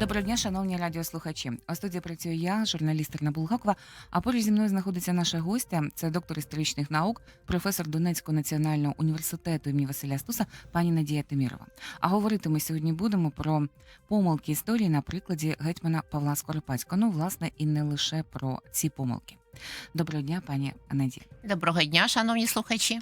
Доброго дня, шановні радіослухачі. У студії працюю я, журналіст Ірина Булгакова. А поруч зі мною знаходиться наша гостя. Це доктор історичних наук, професор Донецького національного університету імені Василя Стуса, пані Надія Темірова. А говорити ми сьогодні будемо про помилки історії на прикладі гетьмана Павла Скоропадського. Ну, власне, і не лише про ці помилки. Доброго дня, пані Надія. Доброго дня, шановні слухачі.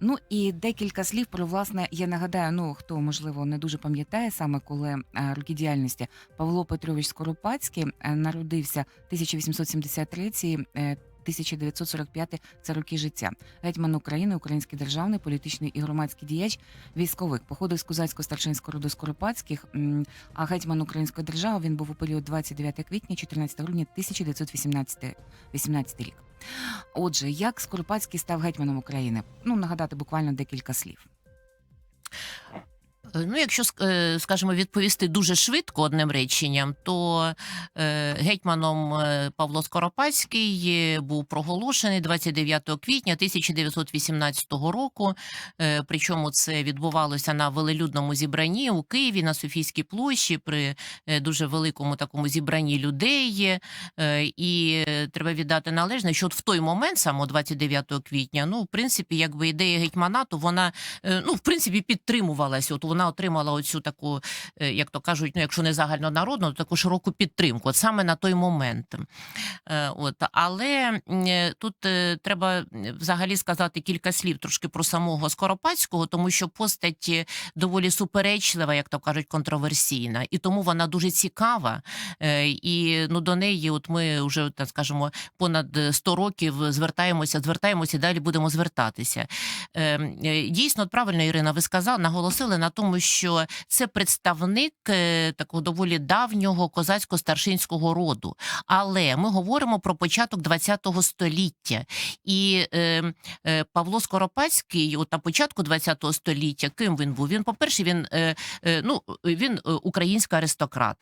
Ну і декілька слів про власне. Я нагадаю, ну хто можливо не дуже пам'ятає саме коли е, роки діяльності Павло Петрович Скоропадський е, народився 1873 е, 1945 – це роки життя. Гетьман України, український державний, політичний і громадський діяч, військових походив з козацько старшинського роду Скоропадських. А гетьман української держави він був у період 29 квітня, 14 грудня 1918 18 рік. Отже, як Скоропадський став гетьманом України? Ну нагадати буквально декілька слів. Ну, якщо е, скажімо, відповісти дуже швидко одним реченням, то е, гетьманом е, Павло Скоропадський був проголошений 29 квітня 1918 року. Причому це відбувалося на велелюдному зібранні у Києві на Софійській площі при дуже великому такому зібранні людей. І треба віддати належне, що от в той момент, саме 29 квітня, ну, в принципі, якби ідея гетьманату, вона ну, в принципі, підтримувалася. От вона отримала оцю таку, е, як то кажуть, ну, якщо не загальнонародну, то таку широку підтримку, от саме на той момент. Е, От, але е, тут треба взагалі сказати кілька слів трошки про самого Скоропадського, тому що постать доволі суперечлива, як то кажуть, контроверсійна, і тому вона дуже цікава. І ну, до неї, от ми вже так скажемо, понад 100 років звертаємося, звертаємося і далі будемо звертатися. Е, е, Дійсно, правильно Ірина, ви сказали, наголосили на тому, що це представник е, такого доволі давнього козацько-старшинського роду. Але ми говоримо про початок ХХ століття. І е, е, Павло Скоропадський, от на початку ХХ століття, ким він був? Він, по-перше, він, е, е, ну, він е, український аристократ,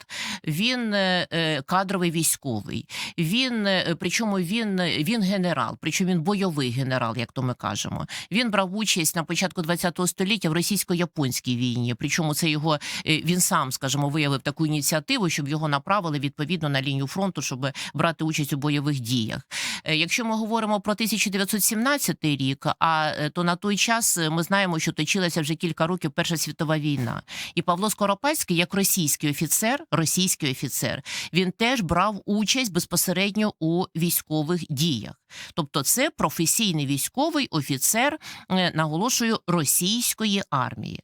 він е, е, кадровий військовий, він, причому він, він генерал, причому він бойовий генерал, як то ми кажемо. Він брав участь на початку ХХ століття в російсько-японській війні. Причому це його е, він сам, скажімо, виявив таку ініціативу, щоб його направили відповідно на лінію фронту, щоб брати участь у бойових діях. Е, Якщо ми говоримо про 1917 рік, а е, то на той час ми знаємо, що точилася вже кілька років Перша світова війна. І Павло Скоропадський, як російський офіцер, російський офіцер, він теж брав участь безпосередньо у військових діях. Тобто, це професійний військовий офіцер, наголошую, російської армії.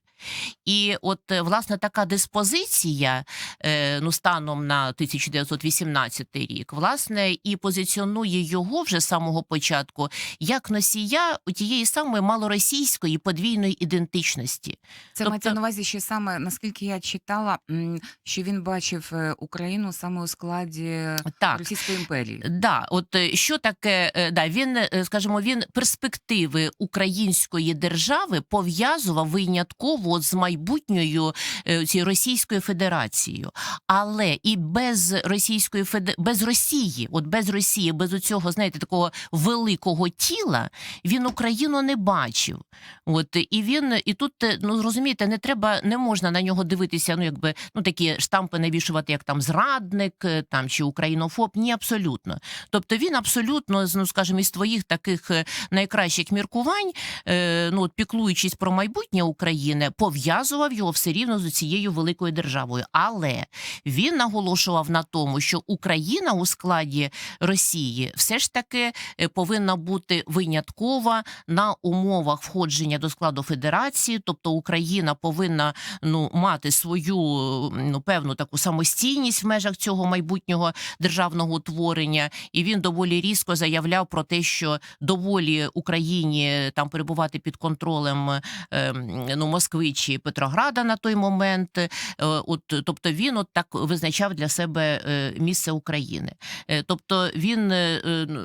І от е, власне така диспозиція, е, ну станом на 1918 рік, власне, і позиціонує його вже з самого початку як носія тієї самої малоросійської подвійної ідентичності. Це Тобто- мається на увазі, що саме наскільки я читала, що він бачив е, Україну саме у складі Так. Російської імперії. Да, от що таке, да, він, скажімо, він перспективи української держави пов'язував винятково от з майбутньою е, цією Російською Федерацією. Але і без Російської Феде... без Росії, от без Росії, без оцього, знаєте, такого великого тіла, він Україну не бачив. От і він, і тут, е, ну розумієте, не треба, не можна на нього дивитися, ну якби ну такі штампи навішувати, як там зрадник, е, там чи українофоб. Ні, абсолютно. Тобто він абсолютно, ну скажімо, із твоїх таких найкращих міркувань, ну от піклуючись про майбутнє України, пов'язував його все рівно з цією великою державою. Але він наголошував на тому, що Україна у складі Росії все ж таки е, повинна бути виняткова на умовах входження до складу Федерації, тобто Україна повинна ну мати свою ну певну таку самостійність в межах цього майбутнього державного утворення, і він доволі різко заявляв про те, що доволі Україні там перебувати під контролем е, ну Москви звичаї Петрограда на той момент. Е, От, тобто він от так визначав для себе е, місце України. Е, Тобто він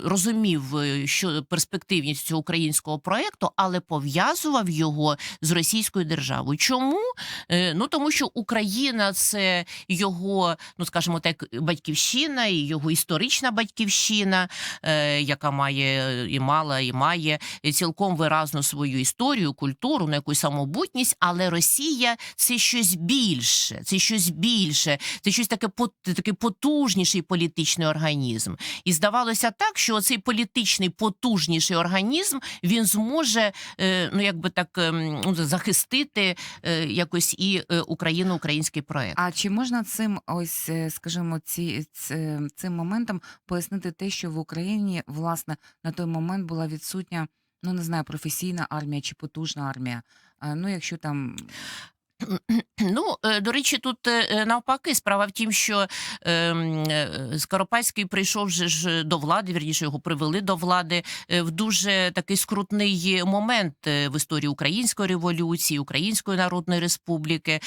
розумів, що перспективність цього українського проекту, але пов'язував його з Російською державою. Чому? Ну тому що Україна це його, ну скажімо так, батьківщина і його історична батьківщина, яка має і мала, і має цілком виразну свою історію, культуру, ну, якусь самобутність, але Росія це щось більше, це щось більше, це щось таке такий потужніший політичний організм. І здавалося так, що цей політичний потужніший організм він зможе е, ну якби так ем, ну, захистити е, якось і е, Україну, український проект. А чи можна цим ось, скажімо, ці, цим моментом пояснити те, що в Україні власне на той момент була відсутня, ну не знаю, професійна армія чи потужна армія? Ну, якщо там Ну, е, до речі, тут е, е, навпаки, справа в тім, що ем, Скоропадський прийшов ж до влади, вірніше його привели до влади в дуже такий скрутний момент в історії Української революції, Української Народної Республіки.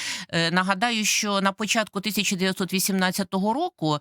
Нагадаю, що на початку 1918 року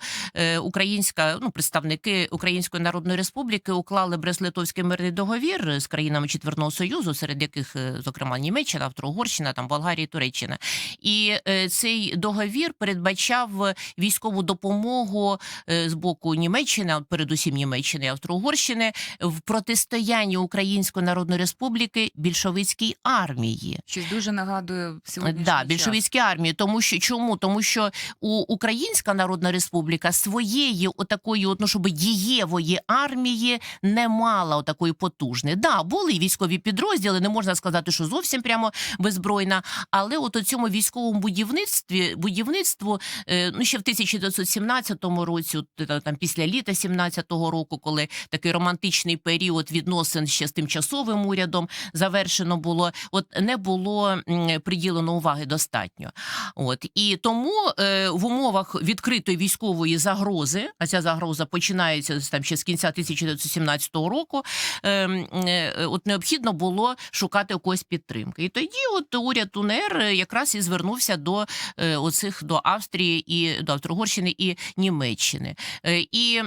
українська ну представники Української Народної Республіки уклали Брест-Литовський мирний договір з країнами Четверного Союзу, серед яких, зокрема, Німеччина, Австро-Угорщина, там Болгарія, і Туреччина. І е, цей договір передбачав військову допомогу е, з боку Німеччини, передусім Німеччини і Австро-Угорщини, в протистоянні Української Народної Республіки більшовицькій армії. щось дуже нагадує сьогоднішній Да, більшовицькій армії. Тому що чому? Тому що у Українська Народна Республіка своєї отакої, от, ну, щоб дієвої армії не мала отакої потужної. Да, були військові підрозділи, не можна сказати, що зовсім прямо беззбройна, але от цьому військовому будівництві будівництву е, ну ще в 1917 році, е, там після літа 17-го року, коли такий романтичний період відносин ще з тимчасовим урядом завершено було, от не було приділено уваги достатньо. От і тому е, в умовах відкритої військової загрози, а ця загроза починається там ще з кінця 1917 року. Е, м, е, от необхідно було шукати якоїсь підтримки. І тоді, от уряд УНР якраз і звернувся до е, оцих до Австрії і до Австро-Угорщини і Німеччини. Е, і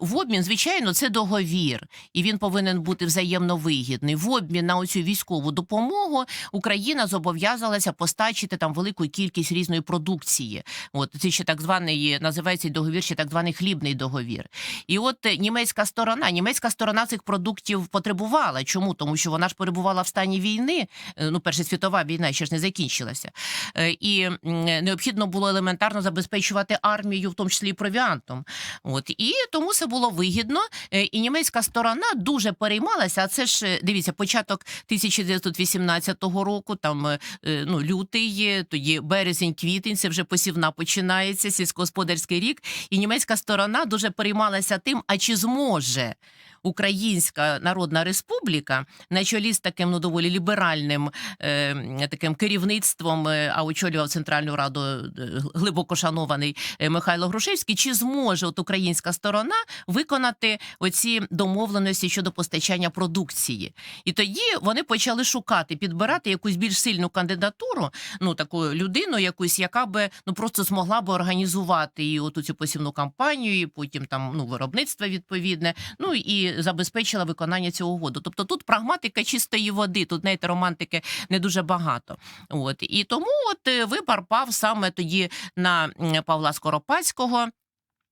в обмін, звичайно, це договір, і він повинен бути взаємно вигідний. В обмін на оцю військову допомогу Україна зобов'язалася постачити там велику кількість різної продукції. От це ще так званий називається договір, ще так званий хлібний договір. І от е, німецька сторона, німецька сторона цих продуктів потребувала. Чому? Тому що вона ж перебувала в стані війни. Ну, Перша світова війна ще ж не закінчилася. Е, І необхідно було елементарно забезпечувати армію, в тому числі і провіантом. От і тому це було вигідно. Е, І німецька сторона дуже переймалася. А це ж е, дивіться, початок 1918 року, там ну лютий, тоді березень, квітень, це вже посівна починається, сільськогосподарський рік. І німецька сторона дуже переймалася тим, а чи зможе. Українська Народна Республіка на чолі з таким ну доволі ліберальним е, таким керівництвом, е, а очолював Центральну Раду е, глибоко шанований е, Михайло Грушевський. Чи зможе от українська сторона виконати оці домовленості щодо постачання продукції? І тоді вони почали шукати, підбирати якусь більш сильну кандидатуру, ну таку людину, якусь, яка би ну просто змогла би організувати і оту цю посівну кампанію, і потім там ну виробництво відповідне. Ну і забезпечила виконання цього угоду. Тобто тут прагматика чистої води, тут знаєте, романтики не дуже багато. От і тому от вибор пав саме тоді на Павла Скоропадського.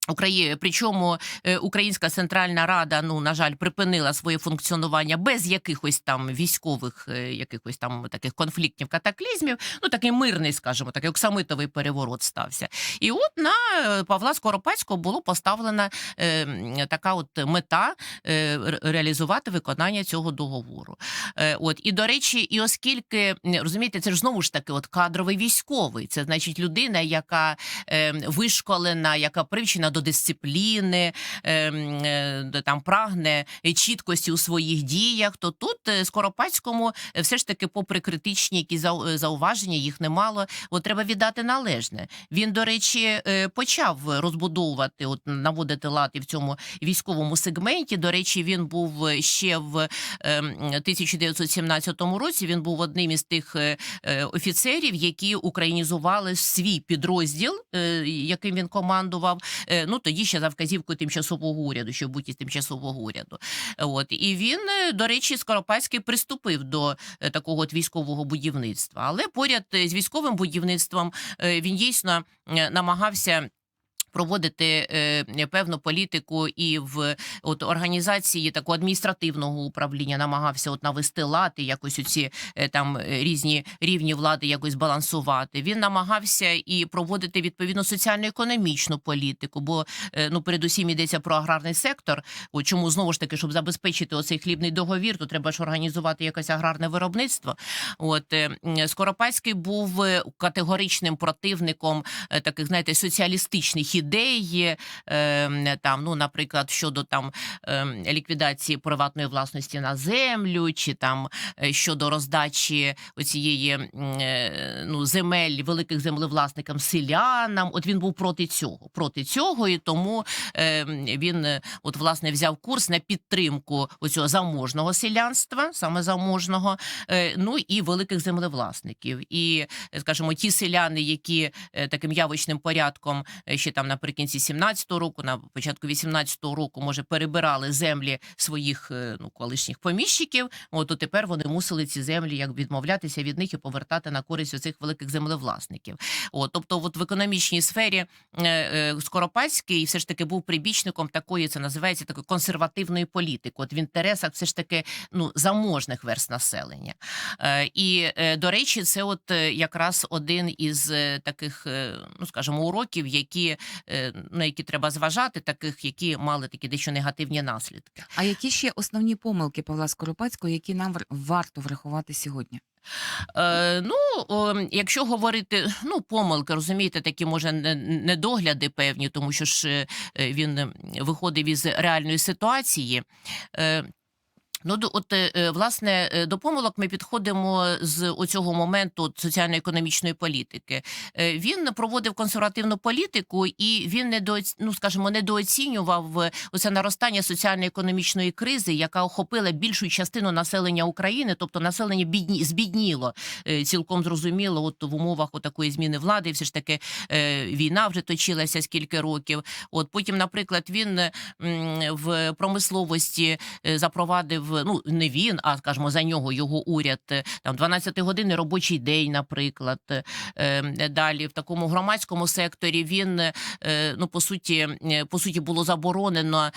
Україні, причому е, Українська Центральна Рада, ну на жаль, припинила своє функціонування без якихось там військових, е, якихось там таких конфліктів, катаклізмів. Ну такий мирний, скажімо, такий оксамитовий переворот стався. І от на е, Павла Скоропадського було поставлена е, така от мета е, реалізувати виконання цього договору. Е, от і до речі, і оскільки розумієте, це ж знову ж таки, от кадровий військовий, це значить людина, яка е, вишколена, яка привчена до до дисципліни, ем, е, там прагне чіткості у своїх діях, то тут е, Скоропадському е, все ж таки, попри критичні які е, зауваження, їх немало. От треба віддати належне. Він, до речі, е, почав розбудовувати, от наводити лад і в цьому військовому сегменті. До речі, він був е, ще в ем, 1917 році. Він був одним із тих е, е, офіцерів, які українізували свій підрозділ, е, яким він командував. Ну тоді ще за вказівку тимчасового уряду, щоб бути із тимчасового уряду. От і він, е, до речі, Скоропадський приступив до е, такого от військового будівництва. Але поряд е, з військовим будівництвом він дійсно намагався. Проводити е, певну політику і в от організації такого адміністративного управління намагався от навести лад і якось оці е, там е, різні рівні влади якось балансувати. Він намагався і проводити відповідно соціально-економічну політику, бо е, ну передусім йдеться про аграрний сектор. От чому знову ж таки, щоб забезпечити оцей хлібний договір, то треба ж організувати якесь аграрне виробництво. От е, Скоропадський був е, категоричним противником е, таких, знаєте, соціалістичних ідей, е, там, ну, наприклад, щодо там е, ліквідації приватної власності на землю, чи там е, щодо роздачі оцієї е, ну, земель великих землевласникам селянам. От він був проти цього, проти цього, і тому е, він е, от власне взяв курс на підтримку оцього заможного селянства, саме заможного, ну і великих землевласників. І, скажімо, ті селяни, які таким явочним порядком ще там наприкінці 17-го року, на початку 18-го року, може, перебирали землі своїх е, ну, колишніх поміщиків. От то тепер вони мусили ці землі як відмовлятися від них і повертати на користь оцих великих землевласників. От, тобто, от в економічній сфері е, е, Скоропадський все ж таки був прибічником такої, це називається такої консервативної політики. От в інтересах все ж таки ну заможних верст населення. І до речі, це от якраз один із таких, ну скажімо, уроків, які на які треба зважати, таких, які мали такі дещо негативні наслідки. А які ще основні помилки Павла Скоропадського, які нам варто врахувати сьогодні? Е, ну, о, якщо говорити, ну, помилки, розумієте, такі може не- недогляди певні, тому що ж е, е, він е, виходив із реальної ситуації. Е, Ну, от, е, е, власне, е, до помилок ми підходимо з оцього моменту соціально-економічної політики. Він проводив консервативну політику, і він недо, ну, скажімо, недооцінював оце наростання соціально-економічної кризи, яка охопила більшу частину населення України, тобто населення бідні, збідніло. Цілком зрозуміло, от в умовах такої зміни влади, все ж таки війна вже точилася скільки років. От потім, наприклад, він в промисловості е, запровадив ну не він, а скажімо, за нього його уряд е, там 12 годинний робочий день, наприклад. Е, Далі в такому громадському секторі він е, ну по суті, по суті, було заборонено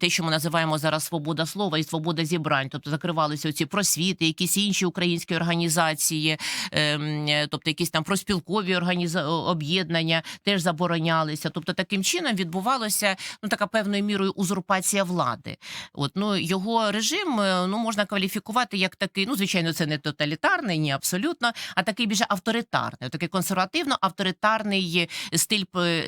те, що ми називаємо зараз свобода слова і свобода зібрань, тобто закривалися ці просвіти, якісь інші українські організації, е, м, е, тобто якісь там проспілкові організа... об'єднання теж заборонялися. Тобто таким чином відбувалося ну така певною мірою узурпація влади. От ну його режим е, ну можна кваліфікувати як такий, ну звичайно, це не тоталітарний, ні абсолютно, а такий більше авторитарний, такий консервативно-авторитарний стиль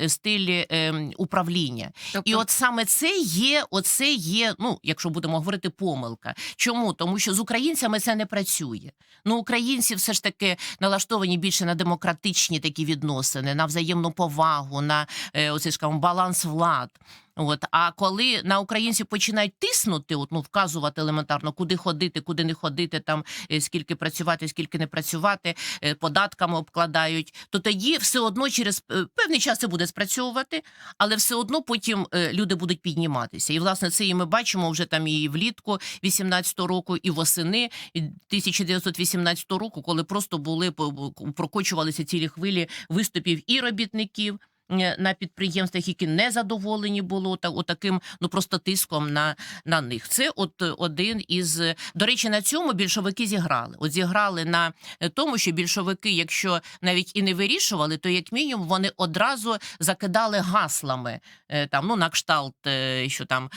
стиль ем, управління. Тобто, І от саме це є, оце є, ну якщо будемо говорити, помилка. Чому? Тому що з українцями це не працює. Ну, українці все ж таки налаштовані більше на демократичні такі відносини, на взаємну повагу, на е, оце скажімо, баланс влад. От а коли на українців починають тиснути, от ну вказувати елементарно, куди ходити, куди не ходити, там е, скільки працювати, скільки не працювати, е, податками обкладають, то тоді все одно через е, певний час це буде спрацьовувати, але все одно потім люди будуть підніматися. І власне це і ми бачимо вже там і влітку 18-го року, і восени 1918 року, коли просто були прокочувалися цілі хвилі виступів і робітників. Е, На підприємствах, які не задоволені було та отаким, ну просто тиском на, на них. Це от е, один із е, до речі, на цьому більшовики зіграли. От зіграли на тому, що більшовики, якщо навіть і не вирішували, то як мінімум вони одразу закидали гаслами там, ну на кшталт, що там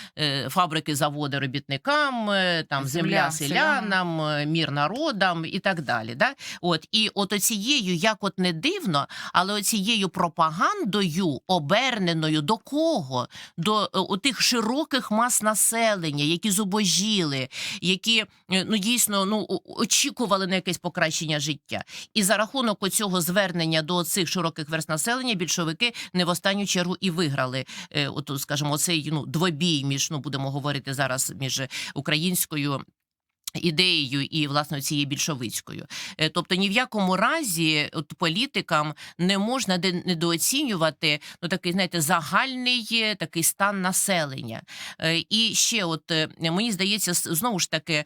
фабрики, заводи робітникам, там земля, Земля селянам, мір народам і так далі. Да? От і от оцією, як от не дивно, але оцією пропагандою мордою оберненою до кого? До е, тих широких мас населення, які зубожіли, які е, ну дійсно ну очікували на якесь покращення життя. І за рахунок оцього звернення до цих широких верст населення більшовики не в останню чергу і виграли. Е, от, скажімо, цей ну двобій між ну будемо говорити зараз між українською. Ідеєю і власне цією більшовицькою, Е, тобто ні в якому разі от політикам не можна недооцінювати ну такий знаєте загальний е, такий стан населення. Е, І ще, от мені здається, знову ж таки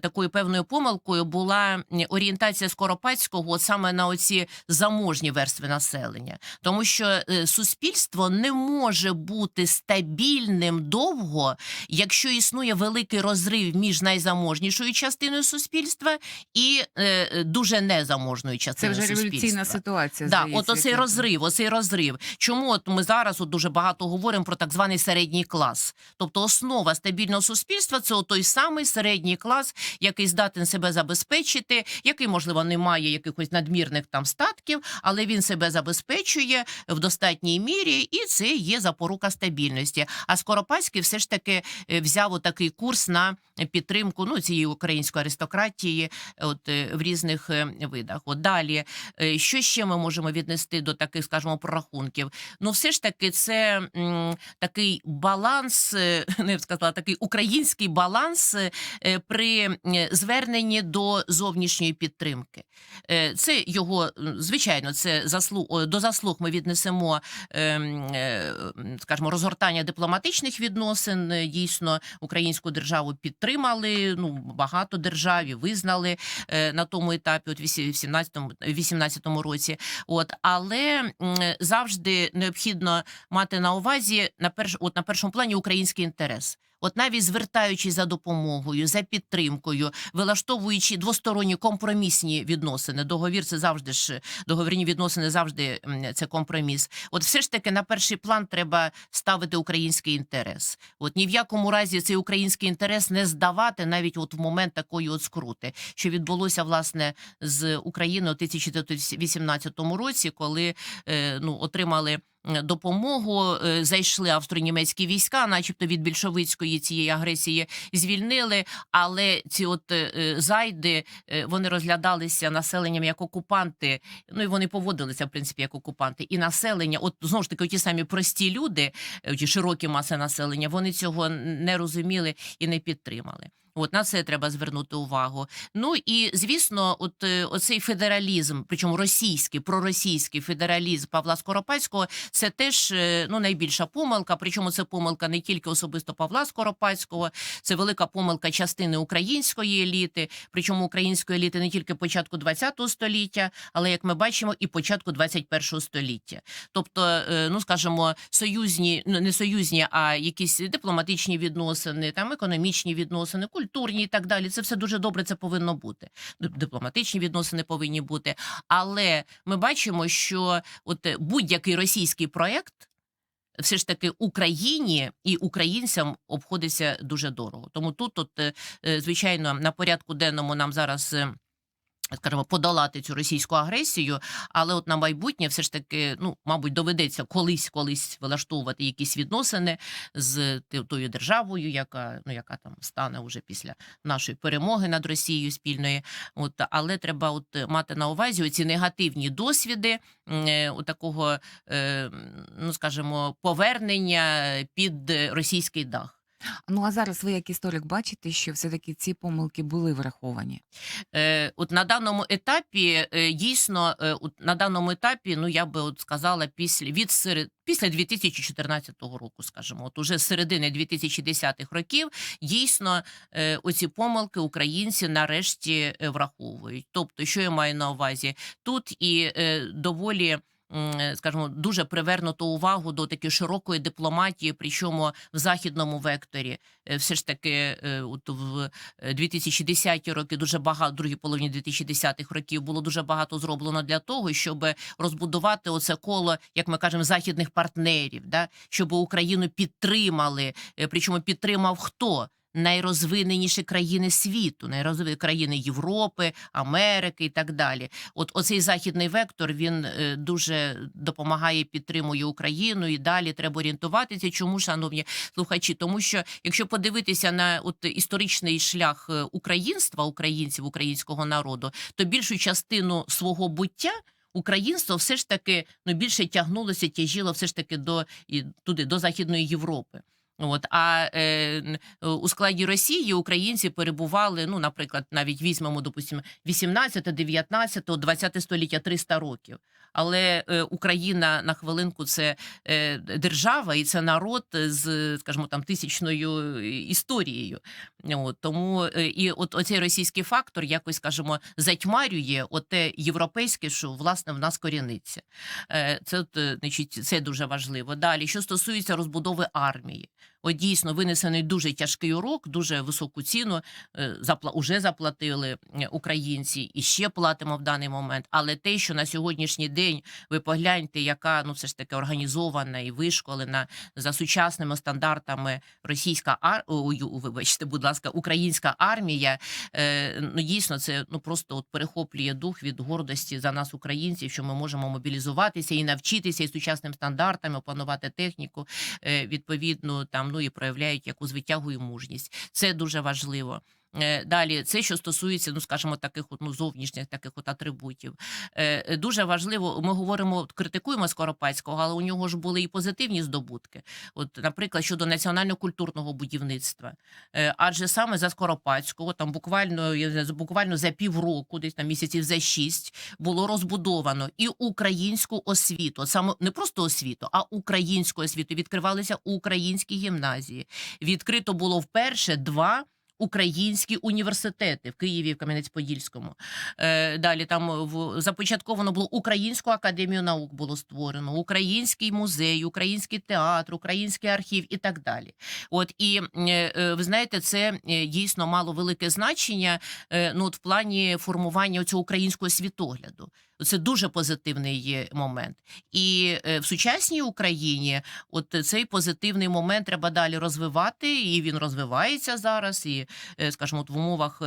такою певною помилкою була орієнтація Скоропадського от саме на оці заможні верстви населення, тому що суспільство не може бути стабільним довго, якщо існує великий розрив між найзаможнішою частиною суспільства і е, дуже незаможною Це частиною вже суспільства. революційна ситуація. Да, здається, от оцей розрив, оцей розрив. Чому от ми зараз от дуже багато говоримо про так званий середній клас? Тобто основа стабільного суспільства це той самий середній клас, який здатен себе забезпечити, який, можливо, не має якихось надмірних там статків, але він себе забезпечує в достатній мірі, і це є запорука стабільності. А Скоропадський все ж таки е, взяв такий курс на підтримку ну цієї української аристократії, от е, в різних е, видах. От далі, е, що ще ми можемо віднести до таких, скажімо, прорахунків? Ну, все ж таки, це м, такий баланс, не б сказала, такий український баланс при зверненні до зовнішньої підтримки. Це його, звичайно, це заслуг до заслуг ми віднесемо, скажімо, розгортання дипломатичних відносин. Дійсно, українську державу підтримали. Ну багато державі визнали е, на тому етапі, от в 18-му 18-му році. От але завжди необхідно мати на увазі на перш, от на першому плані український інтерес. От навіть звертаючись за допомогою, за підтримкою, вилаштовуючи двосторонні компромісні відносини, договір це завжди ж договірні відносини, завжди це компроміс. От все ж таки на перший план треба ставити український інтерес. От ні в якому разі цей український інтерес не здавати навіть от в момент такої от скрути, що відбулося власне з Україною у 1918 році, коли е, ну отримали. Допомогу е, зайшли австро-німецькі війська, начебто від більшовицької цієї агресії звільнили. Але ці от е, е, зайди вони розглядалися населенням як окупанти. Ну і вони поводилися в принципі як окупанти. І населення, от знову ж таки, ті самі прості люди, ті широкі маси населення, вони цього не розуміли і не підтримали. От на це треба звернути увагу. Ну і звісно, от е, оцей федералізм, причому російський, проросійський федералізм Павла Скоропадського, це теж е, ну найбільша помилка. Причому це помилка не тільки особисто Павла Скоропадського, це велика помилка частини української еліти, причому української еліти не тільки початку ХХ століття, але як ми бачимо, і початку ХХІ століття. Тобто, е, ну скажімо, союзні, ну не союзні, а якісь дипломатичні відносини, там економічні відносини, культурні і так далі. Це все дуже добре. Це повинно бути. Дипломатичні відносини повинні бути. Але ми бачимо, що от е, будь-який російський проект. Все ж таки Україні і українцям обходиться дуже дорого. Тому тут, от, е, е, звичайно, на порядку денному нам зараз. Скажімо, подолати цю російську агресію, але от на майбутнє, все ж таки, ну мабуть, доведеться колись колись вилаштовувати якісь відносини з тою державою, яка ну яка там стане уже після нашої перемоги над Росією спільної. От але треба от мати на увазі ці негативні досвіди е, у такого, е, ну скажімо, повернення під російський дах. Ну а зараз ви, як історик, бачите, що все-таки ці помилки були враховані. Е, от на даному етапі е, дійсно, е, от на даному етапі, ну я би от сказала, після від серед після 2014 року, скажімо, от уже з середини 2010-х років, дійсно е, оці помилки українці нарешті е, враховують. Тобто, що я маю на увазі, тут і е, доволі. М, Скажімо, дуже привернуто увагу до такої широкої дипломатії, причому в західному векторі, Е, все ж таки, е, от в е, 2010 роки дуже багато, другій половині 2010-х років було дуже багато зроблено для того, щоб розбудувати оце коло, як ми кажемо, західних партнерів, да? щоб Україну підтримали. Е, Причому підтримав хто? Найрозвиненіші країни світу, найрозвинені країни Європи, Америки і так далі. От оцей західний вектор він е, дуже допомагає, підтримує Україну і далі треба орієнтуватися. Чому, шановні слухачі? Тому що якщо подивитися на от історичний шлях е, українства, українців, українського народу, то більшу частину свого буття. Українство все ж таки ну більше тягнулося, тяжило все ж таки до і туди, до Західної Європи. От а е, е, у складі Росії українці перебували. Ну, наприклад, навіть візьмемо, допустимо, 18, 19, 20 століття 300 років. Але е, Україна на хвилинку це е, держава і це народ з, скажімо, там тисячною історією. От, тому е, і от оцей російський фактор якось, скажімо, затьмарює оте європейське, що власне в нас коріниться. Е, Це, е, значить, це дуже важливо. Далі, що стосується розбудови армії, от дійсно винесений дуже тяжкий урок, дуже високу ціну е, запла уже заплатили е, українці і ще платимо в даний момент. Але те, що на сьогоднішній день ви погляньте, яка ну все ж таки організована і вишколена за сучасними стандартами російська ар... ой, вибачте, будь ласка, українська армія. Е, ну дійсно, це ну просто от перехоплює дух від гордості за нас, українців, що ми можемо мобілізуватися і навчитися і сучасним стандартам, опанувати техніку е, відповідно там ну проявляють якусь витягу і мужність. Це дуже важливо. Е, Далі, це що стосується, ну скажімо, таких ну зовнішніх таких от атрибутів. Е, е, Дуже важливо. Ми говоримо, критикуємо Скоропадського, але у нього ж були і позитивні здобутки. От, наприклад, щодо національно-культурного будівництва. Адже саме за Скоропадського, там буквально буквально за півроку, десь там місяців за шість, було розбудовано і українську освіту, саме не просто освіту, а українську освіту. Відкривалися українські гімназії. Відкрито було вперше два. Українські університети в Києві, в Кам'янець-Подільському. Е, далі там в започатковано було Українську академію наук було створено, український музей, український театр, український архів і так далі. От і е, е, ви знаєте, це е, дійсно мало велике значення. е, Ну, от в плані формування цього українського світогляду. Це дуже позитивний момент. І е, в сучасній Україні от цей позитивний момент треба далі розвивати, і він розвивається зараз. І, е, скажімо, от в умовах.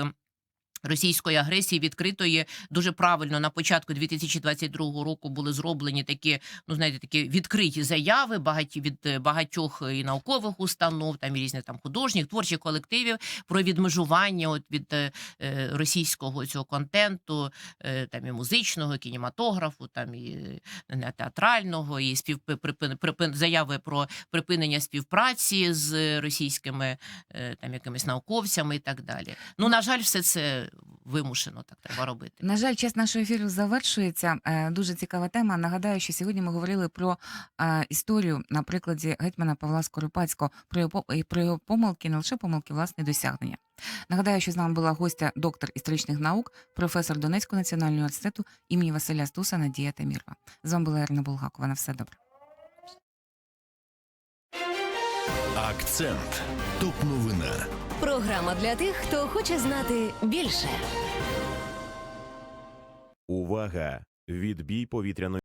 Російської агресії відкритої дуже правильно на початку 2022 року були зроблені такі, ну знаєте, такі відкриті заяви багаті від багатьох і наукових установ, там і різних там художніх творчих колективів про відмежування от від е, е, російського цього контенту, е, там і музичного, і кінематографу, там і е, театрального, і спів припин, припин, заяви про припинення співпраці з російськими е, там якимись науковцями і так далі. Ну на жаль, все це вимушено так треба робити. На жаль, час нашого ефіру завершується. Е, Дуже цікава тема. Нагадаю, що сьогодні ми говорили про е, історію на прикладі гетьмана Павла Скоропадського, про його про його помилки, не лише помилки, власне досягнення. Нагадаю, що з нами була гостя доктор історичних наук, професор Донецького національного університету імені Василя Стуса Надія Тамірова. З вами була Ірина Булгакова. На все добре. Акцент. Топ новина. Програма для тих, хто хоче знати більше. Увага! Відбій повітряної